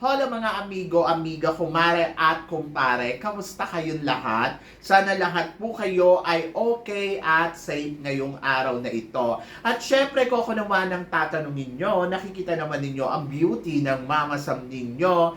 Hola mga amigo, amiga, kumare at kumpare. Kamusta kayong lahat? Sana lahat po kayo ay okay at safe ngayong araw na ito. At syempre ko ako naman ang tatanungin nyo, nakikita naman ninyo ang beauty ng Mama Sam ninyo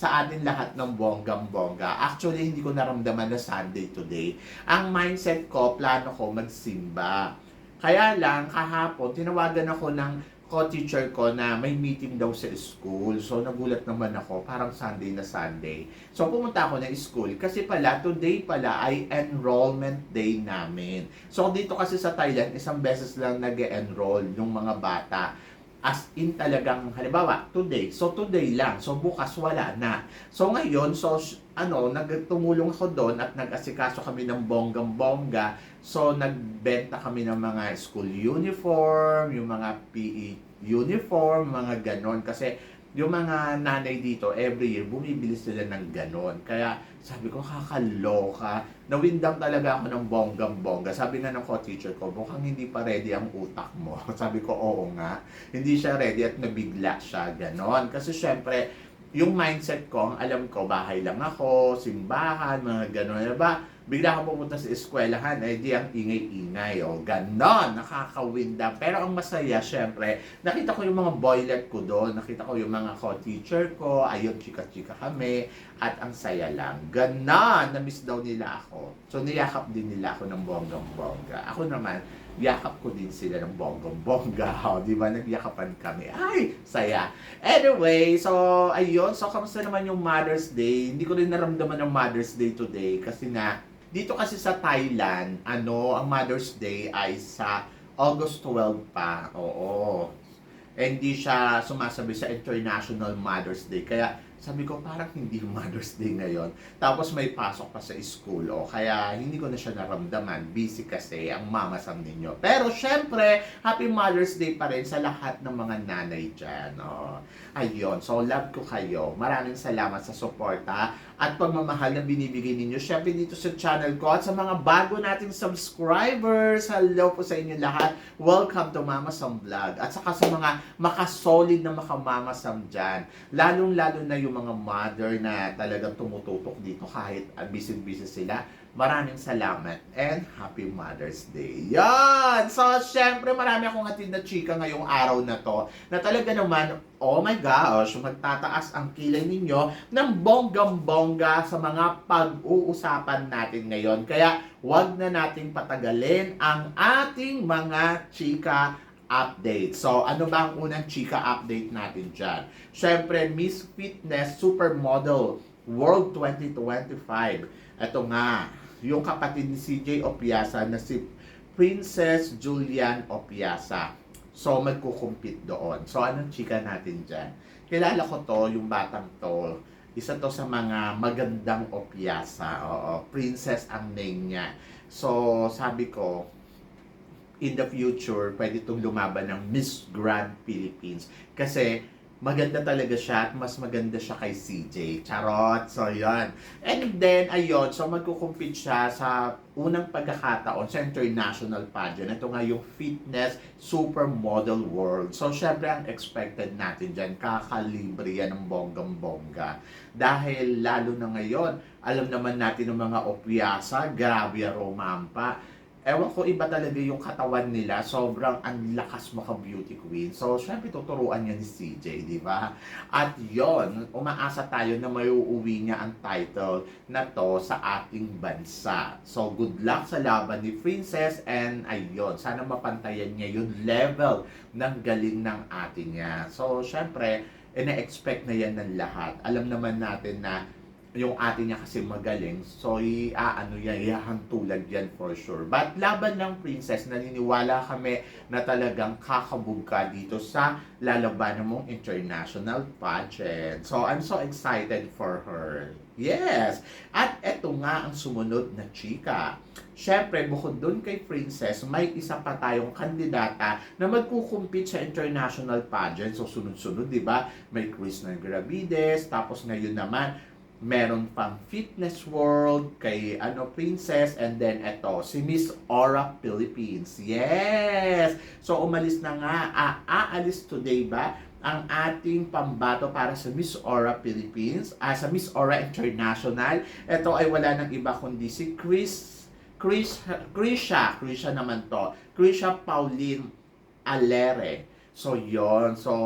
sa atin lahat ng bonggang-bongga. Actually, hindi ko naramdaman na Sunday today. Ang mindset ko, plano ko magsimba. Kaya lang, kahapon, tinawagan ako ng co-teacher ko na may meeting daw sa school. So, nagulat naman ako, parang Sunday na Sunday. So, pumunta ako ng school kasi pala, today pala ay enrollment day namin. So, dito kasi sa Thailand, isang beses lang nag enroll yung mga bata. As in talagang, halimbawa, today. So, today lang. So, bukas wala na. So, ngayon, so, ano, nagtumulong ako doon at nag-asikaso kami ng bonggang-bongga. So, nagbenta kami ng mga school uniform, yung mga PE uniform, mga ganon. Kasi, yung mga nanay dito, every year, bumibili sila ng ganon. Kaya, sabi ko, kakaloka. Nawindang talaga ako ng bonggang-bongga. Sabi nga ng co-teacher ko, mukhang hindi pa ready ang utak mo. sabi ko, oo nga. Hindi siya ready at nabigla siya, ganon. Kasi syempre, yung mindset ko, alam ko, bahay lang ako, simbahan, mga gano'n. Ano ba? Bigla akong pumunta sa eskwelahan, eh di ang ingay-ingay, o ganon, nakakawinda. Pero ang masaya, syempre, nakita ko yung mga boylet ko doon, nakita ko yung mga co-teacher ko, ayun, chika-chika kami, at ang saya lang. Ganon, na-miss daw nila ako. So, niyakap din nila ako ng bonggang-bongga. Ako naman, yakap ko din sila ng bonggang-bongga. O, di ba? Nagyakapan kami. Ay, saya. Anyway, so, ayun. So, kamusta naman yung Mother's Day? Hindi ko rin naramdaman ng Mother's Day today kasi na, dito kasi sa Thailand, ano, ang Mother's Day ay sa August 12 pa. Oo. Hindi siya sumasabi sa International Mother's Day. Kaya sabi ko, parang hindi Mother's Day ngayon. Tapos may pasok pa sa school, oh. Kaya hindi ko na siya naramdaman. Busy kasi ang mamasam ninyo. Pero syempre, Happy Mother's Day pa rin sa lahat ng mga nanay dyan, oh. Ayun, so love ko kayo. Maraming salamat sa suporta at pagmamahal na binibigay ninyo. Syempre dito sa channel ko at sa mga bago nating subscribers. Hello po sa inyo lahat. Welcome to Mama Sam Vlog. At saka sa mga makasolid na makamama Sam dyan. Lalong-lalo na yung mga mother na talagang tumututok dito kahit busy-busy sila. Maraming salamat and Happy Mother's Day. Yan! So, syempre marami akong hatid na chika ngayong araw na to na talaga naman, oh my gosh, magtataas ang kilay ninyo ng bonggang-bongga sa mga pag-uusapan natin ngayon. Kaya, wag na nating patagalin ang ating mga chika update. So, ano ba ang unang chika update natin dyan? Siyempre, Miss Fitness Supermodel World 2025. Ito nga, yung kapatid ni CJ Opiasa na si Princess Julian Opiasa. So, magkukumpit doon. So, anong chika natin dyan? Kilala ko to, yung batang to. Isa to sa mga magandang Opiasa. Oo, princess ang name niya. So, sabi ko, in the future, pwede itong lumaban ng Miss Grand Philippines. Kasi, maganda talaga siya at mas maganda siya kay CJ. Charot! So, yan. And then, ayun, so magkukumpit siya sa unang pagkakataon sa international pageant. Ito nga yung Fitness Supermodel World. So, syempre, ang expected natin dyan, kakalibre yan ng bonggang-bongga. Dahil, lalo na ngayon, alam naman natin ng mga opiasa, grabe romampa ewan ko iba talaga yung katawan nila. Sobrang ang lakas maka beauty queen. So, syempre tuturuan niya ni CJ, di ba? At yon umaasa tayo na may uuwi niya ang title na to sa ating bansa. So, good luck sa laban ni Princess and ayun, sana mapantayan niya yung level ng galing ng ating niya. So, syempre, ina-expect na yan ng lahat. Alam naman natin na yung ate niya kasi magaling, so i-ano yan, ihahantulad yan for sure. But laban ng princess, naniniwala kami na talagang kakabog ka dito sa lalabanan mong international pageant. So I'm so excited for her. Yes! At eto nga ang sumunod na chika. Siyempre, bukod dun kay Princess, may isa pa tayong kandidata na magkukumpit sa international pageant. So, sunod-sunod, di ba? May Chris Nagravides, tapos ngayon naman, meron pang Fitness World kay ano Princess and then eto si Miss Aura Philippines. Yes. So umalis na nga aalis today ba ang ating pambato para sa Miss Aura Philippines, ah, sa Miss Aura International. Ito ay wala nang iba kundi si Chris Chris Krisha, Krisha naman to. Krisha Pauline Alere. So, yon So,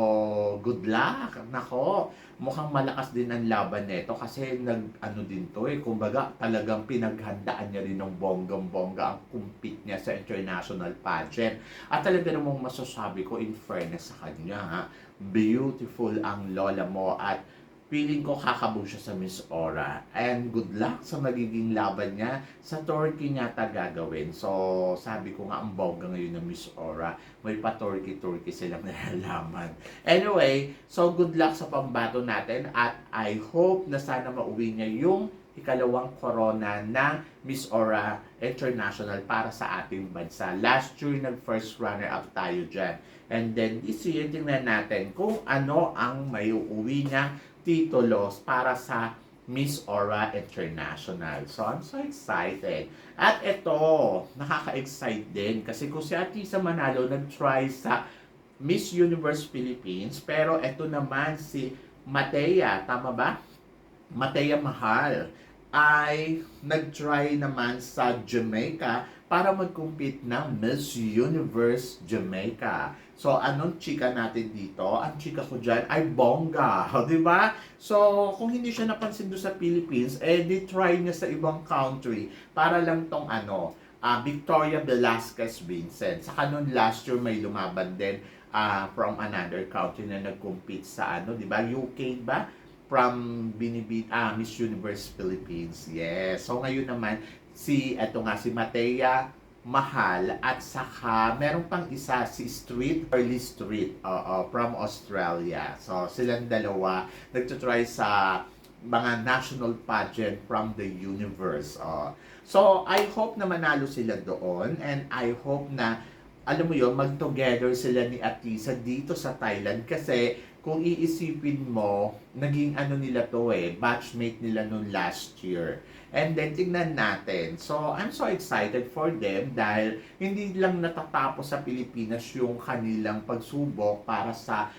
good luck. Nako, mukhang malakas din ang laban nito kasi nag, ano din to eh, kumbaga talagang pinaghandaan niya rin ng bonggang-bongga ang kumpit niya sa international pageant. At talaga namang masasabi ko in fairness sa kanya ha, beautiful ang lola mo at feeling ko kakabog siya sa Miss Aura. And good luck sa magiging laban niya sa Turkey niya ta gagawin. So, sabi ko nga ang bongga ngayon ng Miss Aura. May pa-Turkey-Turkey silang nalalaman. Anyway, so good luck sa pambato natin at I hope na sana mauwi niya yung ikalawang corona ng Miss Aura International para sa ating bansa. Last year, nag-first runner-up tayo dyan. And then, this year, tingnan natin kung ano ang may uuwi niya titulos para sa Miss Aura International. So, I'm so excited. At ito, nakaka-excite din kasi kung si Atisa Manalo nag-try sa Miss Universe Philippines, pero ito naman si Matea, tama ba? Matea Mahal ay nag-try naman sa Jamaica para mag-compete ng Miss Universe Jamaica. So, anong chika natin dito? Ang chika ko dyan ay bongga. di ba? So, kung hindi siya napansin doon sa Philippines, eh, di try niya sa ibang country para lang tong ano, ah, Victoria Velasquez Vincent. Saka noon last year may lumaban din ah, from another country na nag-compete sa ano, di ba? UK ba? From binibit, ah, Miss Universe Philippines. Yes. So, ngayon naman, si, eto nga, si Matea Mahal at saka meron pang isa si Street Early Street oo, from Australia. So silang dalawa nagtutry sa mga national pageant from the universe. oo. So I hope na manalo sila doon and I hope na alam mo yon mag-together sila ni Atisa dito sa Thailand kasi kung iisipin mo, naging ano nila to eh, batchmate nila noon last year. And then, tingnan natin. So, I'm so excited for them dahil hindi lang natatapos sa Pilipinas yung kanilang pagsubok para sa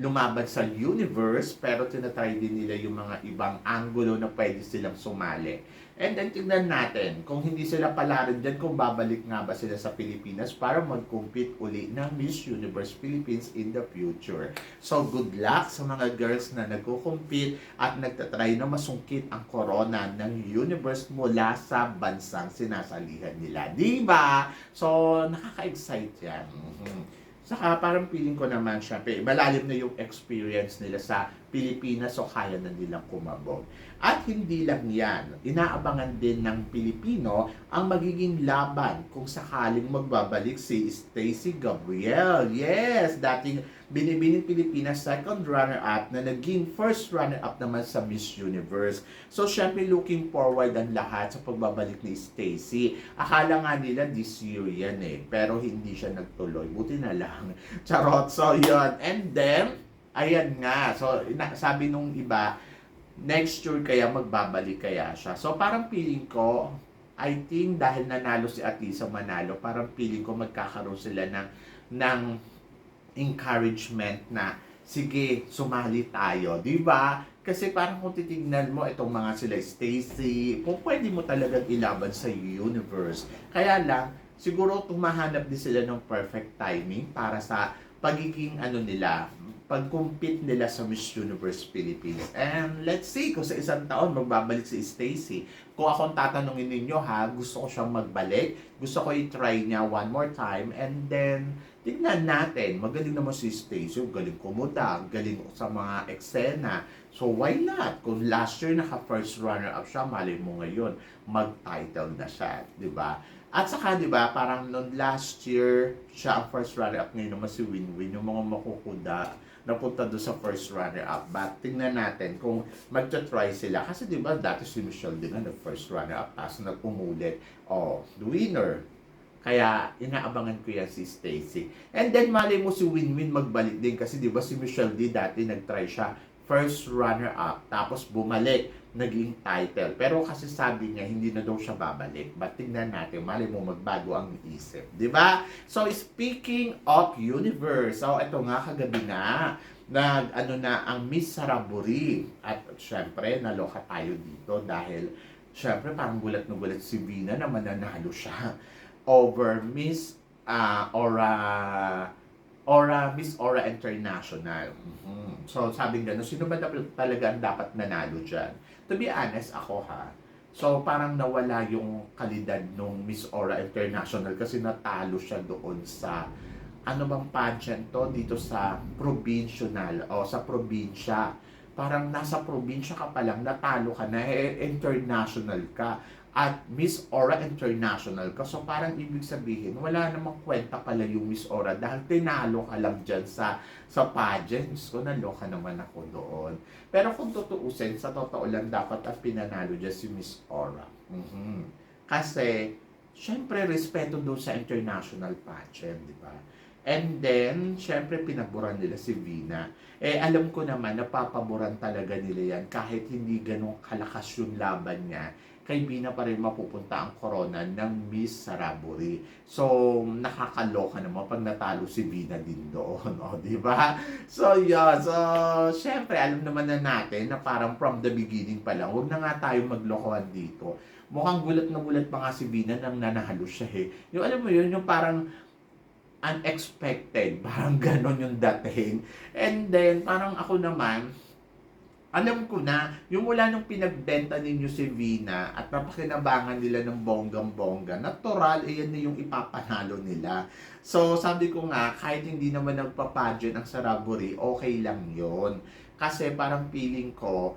lumaban sa universe, pero tinatry din nila yung mga ibang angulo na pwede silang sumali. And then, tingnan natin kung hindi sila pala rin dyan, kung babalik nga ba sila sa Pilipinas para mag-compete uli ng Miss Universe Philippines in the future. So, good luck sa mga girls na nagko-compete at nagtatry na masungkit ang corona ng universe mula sa bansang sinasalihan nila. Di ba? So, nakaka-excite yan. Mhm. Saka parang feeling ko naman, syempre, malalim na yung experience nila sa Pilipinas so kaya na nilang kumabog. At hindi lang yan, inaabangan din ng Pilipino ang magiging laban kung sakaling magbabalik si Stacy Gabriel. Yes, dating binibining Pilipinas second runner-up na naging first runner-up naman sa Miss Universe. So, syempre looking forward ang lahat sa pagbabalik ni Stacy. Akala nga nila this year yan eh, pero hindi siya nagtuloy. Buti na lang. Charot. So, yun. And then, ayan nga. So, sabi nung iba, next year kaya magbabalik kaya siya. So, parang feeling ko, I think dahil nanalo si Atisa Manalo, parang feeling ko magkakaroon sila ng, ng encouragement na sige, sumali tayo, di ba? Kasi parang kung titignan mo itong mga sila Stacy, kung pwede mo talagang ilaban sa universe. Kaya lang, siguro tumahanap din sila ng perfect timing para sa pagiging ano nila, pag-compete nila sa Miss Universe Philippines. And let's see kung sa isang taon magbabalik si Stacy. Kung akong tatanungin ninyo ha, gusto ko siyang magbalik. Gusto ko i-try niya one more time. And then, tignan natin. Magaling naman si Stacy. Galing kumuda. Galing sa mga eksena. So, why not? Kung last year naka-first runner-up siya, malay mo ngayon, mag-title na siya. di ba? At saka, di ba, parang noon last year, siya ang first runner-up ngayon naman si Winwin, yung mga makukuda, napunta doon sa first runner-up. But tingnan natin kung magta-try sila. Kasi di ba, dati si Michelle din na nag-first runner-up, tapos nag-umulit. Oh, the winner. Kaya inaabangan ko yan si Stacy. And then malay mo si Winwin magbalik din kasi di ba si Michelle D dati nag-try siya first runner-up tapos bumalik naging title. Pero kasi sabi niya hindi na daw siya babalik. But tingnan natin, malay mo magbago ang isip. Ba? So speaking of universe, so ito nga kagabi na nag ano na ang Miss Saraburi at syempre naloka tayo dito dahil syempre parang gulat na gulat si Vina na mananalo siya over Miss ah, Aura Aura Miss Aura International. Mhm. So sabi nga, sino ba talaga ang dapat nanalo dyan? To be honest, ako ha. So parang nawala yung kalidad nung Miss Aura International kasi natalo siya doon sa ano bang pageant to dito sa provincial o sa probinsya. Parang nasa probinsya ka pa lang, natalo ka na, eh, international ka. At Miss Aura International ka. Parang ibig sabihin, wala namang kwenta pala yung Miss Aura dahil tinalo ka lang dyan sa, sa pageant. Diyos ko, naloka naman ako doon. Pero kung tutuusin, sa totoo lang dapat ang pinanalo dyan si Miss Aura. Mhm. Kasi, syempre, respeto doon sa international pageant, di ba? And then, syempre, pinaboran nila si Vina. Eh, alam ko naman, napapaboran talaga nila yan kahit hindi ganong kalakas yung laban niya kay Bina pa rin mapupunta ang corona ng Miss Saraburi. So, nakakaloka naman pag natalo si Bina din doon, o, di ba? So, yeah. So, syempre, alam naman na natin na parang from the beginning pa lang, huwag na nga tayo maglokohan dito. Mukhang gulat na gulat pa nga si Bina nang nanahalo siya eh. Yung alam mo yun, yung parang unexpected. Parang ganon yung dating. And then, parang ako naman, alam ko na, yung mula nung pinagbenta ninyo si Vina at napakinabangan nila ng bonggang-bongga, natural, eh yan na yung ipapanalo nila. So, sabi ko nga, kahit hindi naman nagpapageant ang Saraburi, okay lang yon Kasi parang feeling ko,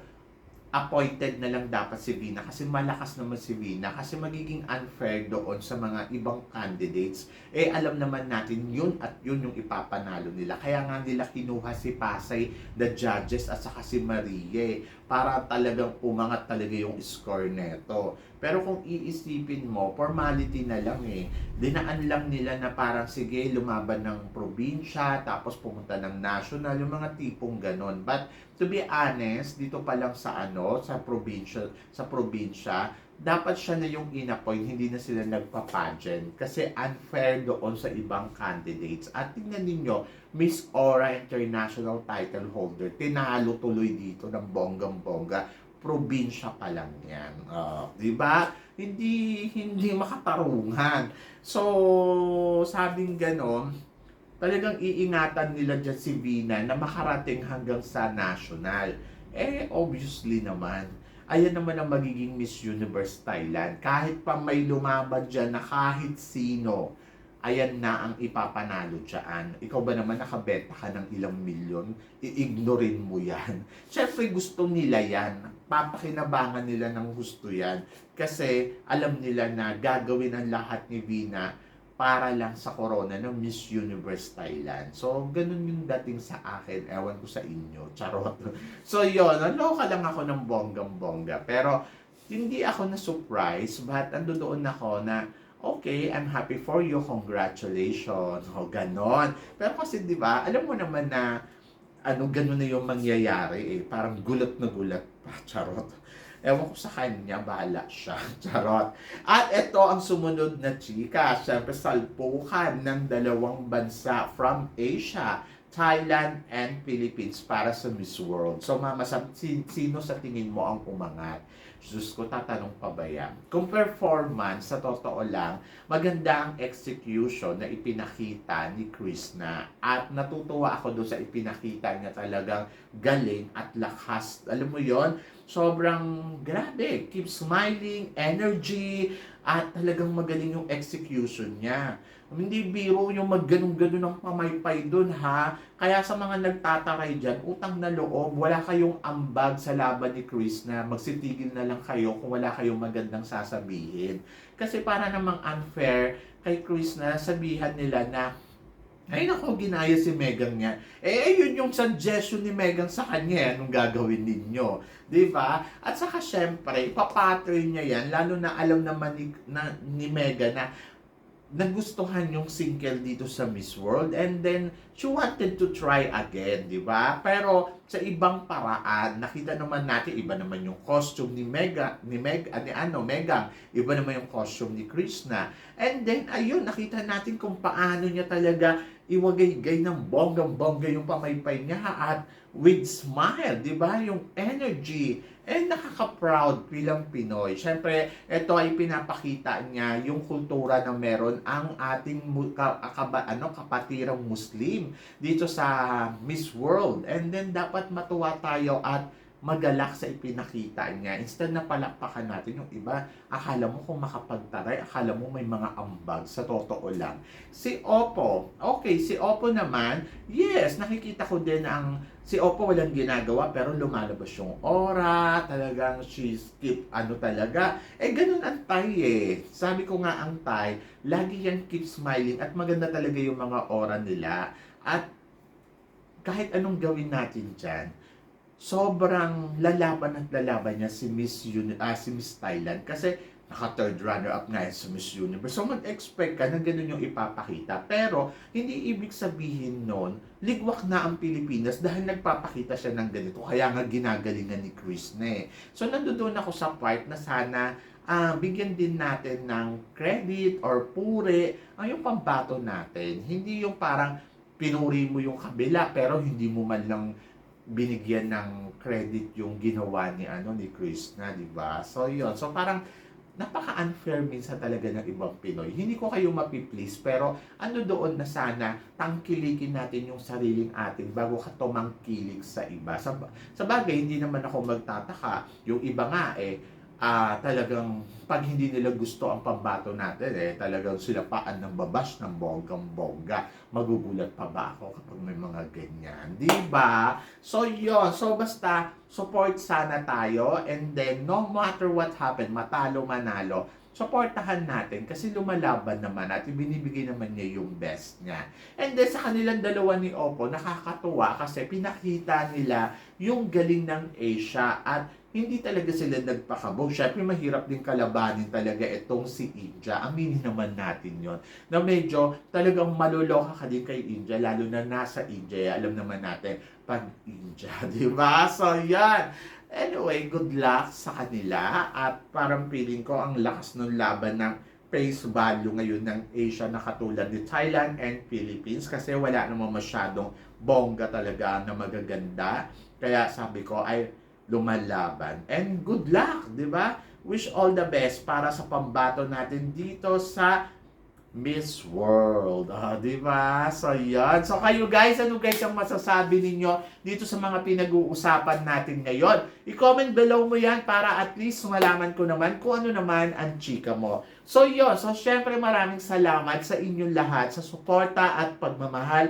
appointed na lang dapat si Vina kasi malakas naman si Vina kasi magiging unfair doon sa mga ibang candidates. Eh alam naman natin yun at yun yung ipapanalo nila. Kaya nga nila kinuha si Pasay the judges at saka si Marie para talagang umangat talaga yung score neto pero kung iisipin mo formality na lang eh. Dinaan lang nila na parang sige lumaban ng probinsya tapos pumunta ng national yung mga tipong ganon but to be honest dito pa lang sa ano sa probinsya sa probinsya dapat siya na yung in-appoint hindi na sila nagpa-pageant kasi unfair doon sa ibang candidates. At tingnan ninyo Miss Aura International title holder tinalo tuloy dito ng bonggang-bongga probinsya pa lang yan. Ah, 'di ba? Hindi hindi makatarungan. So, sabing ganon, talagang iingatan nila dyan si Vina na makarating hanggang sa national. Eh, obviously naman, ayan naman ang magiging Miss Universe Thailand. Kahit pa may lumaban dyan na kahit sino, ayan na ang ipapanalo dyan. Ikaw ba naman nakabenta ka ng ilang milyon? I-ignorin mo yan. Siyempre gusto nila yan. Papakinabangan nila ng gusto yan. Kasi alam nila na gagawin ang lahat ni Vina para lang sa corona ng Miss Universe Thailand. So, ganun yung dating sa akin. Ewan ko sa inyo. Charot. So, yun. Naloka lang ako ng bonggang-bongga. Pero, hindi ako na-surprise. But, ando doon ako na, okay, I'm happy for you. Congratulations. O, ganon. Pero kasi, di ba, alam mo naman na, ano, ganun na yung mangyayari eh. Parang gulat na gulat pa. Charot. Ewan ko sa kanya, bahala siya. Charot. At ito ang sumunod na chika. Siyempre, salpukan ng dalawang bansa from Asia, Thailand and Philippines para sa Miss World. So, mama, sa- si- sino sa tingin mo ang umangat? Diyos ko, tatanong pa ba yan? Kung performance, sa totoo lang, maganda ang execution na ipinakita ni Krishna. At natutuwa ako doon sa ipinakita niya talagang galing at lakas. Alam mo yon sobrang grabe. Keep smiling, energy, at talagang magaling yung execution niya. Hindi biro yung magganong-ganon ng pamaypay doon ha. Kaya sa mga nagtataray dyan, utang na loob, wala kayong ambag sa laban ni Chris na magsitigil na lang kayo kung wala kayong magandang sasabihin. Kasi para namang unfair kay Chris na sabihan nila na ay nako, ginaya si Megan niya. Eh, ayun yung suggestion ni Megan sa kanya, eh, anong gagawin ninyo. Di ba? At saka syempre, ipapattern niya yan, lalo na alam naman ni, na, ni Megan na nagustuhan yung single dito sa Miss World and then she wanted to try again, di ba? Pero sa ibang paraan, nakita naman natin iba naman yung costume ni Mega, ni Meg, ah, ni ano, Megang, iba naman yung costume ni Krishna. And then ayun, nakita natin kung paano niya talaga iwagay-gay ng bonggang-bongga yung pamaypay niya at with smile, di ba? Yung energy. Eh, nakaka-proud bilang Pinoy. Siyempre, ito ay pinapakita niya yung kultura na meron ang ating ka, ano, kapatirang Muslim dito sa Miss World. And then, dapat matuwa tayo at magalak sa ipinakita niya. Instead na palakpakan natin yung iba, akala mo kung makapagtaray, akala mo may mga ambag, sa totoo lang. Si Oppo, okay, si Oppo naman, yes, nakikita ko din ang si Oppo walang ginagawa pero lumalabas yung aura, talagang she keep ano talaga. Eh ganun ang Tay eh. Sabi ko nga ang Tay, lagi yan keep smiling at maganda talaga yung mga aura nila. At kahit anong gawin natin dyan, sobrang lalaban at lalaban niya si Miss Uni- ah, si Miss Thailand kasi naka third runner up nga yan sa Miss Universe. So mag-expect ka na ganun yung ipapakita. Pero hindi ibig sabihin nun, ligwak na ang Pilipinas dahil nagpapakita siya ng ganito. Kaya nga ginagalingan ni Chris na eh. So nandoon ako sa part na sana ah, bigyan din natin ng credit or puri ang yung pambato natin. Hindi yung parang pinuri mo yung kabila pero hindi mo man lang binigyan ng credit yung ginawa ni ano ni Chris na, di ba? So yun. So parang napaka-unfair minsan talaga ng ibang Pinoy. Hindi ko kayo mapiplease, pero ano doon na sana tangkilikin natin yung sariling atin bago ka tumangkilig sa iba. Sa, sa bagay, hindi naman ako magtataka. Yung iba nga eh, ah talagang pag hindi nila gusto ang pambato natin eh, talagang sila paan ng babas ng bonggang-bongga. Magugulat pa ba ako kapag may mga ganyan? Di ba? So, yun. So, basta, support sana tayo. And then, no matter what happen, matalo, manalo, supportahan natin kasi lumalaban naman at ibinibigay naman niya yung best niya. And then, sa kanilang dalawa ni Oppo, nakakatuwa kasi pinakita nila yung galing ng Asia at hindi talaga sila nagpakabog. Syempre, mahirap din kalabanin talaga itong si India. Aminin naman natin yon Na medyo talagang maluloka ka din kay India, lalo na nasa India. Alam naman natin, pag India, di ba? So, yan. Anyway, good luck sa kanila. At parang feeling ko, ang lakas ng laban ng face value ngayon ng Asia na katulad ni Thailand and Philippines kasi wala namang masyadong bongga talaga na magaganda. Kaya sabi ko ay lumalaban. And good luck, di ba? Wish all the best para sa pambato natin dito sa Miss World. Ah, di ba? So, yan. So, kayo guys, ano guys ang masasabi ninyo dito sa mga pinag-uusapan natin ngayon? I-comment below mo yan para at least malaman ko naman kung ano naman ang chika mo. So, yun. So, syempre maraming salamat sa inyong lahat sa suporta at pagmamahal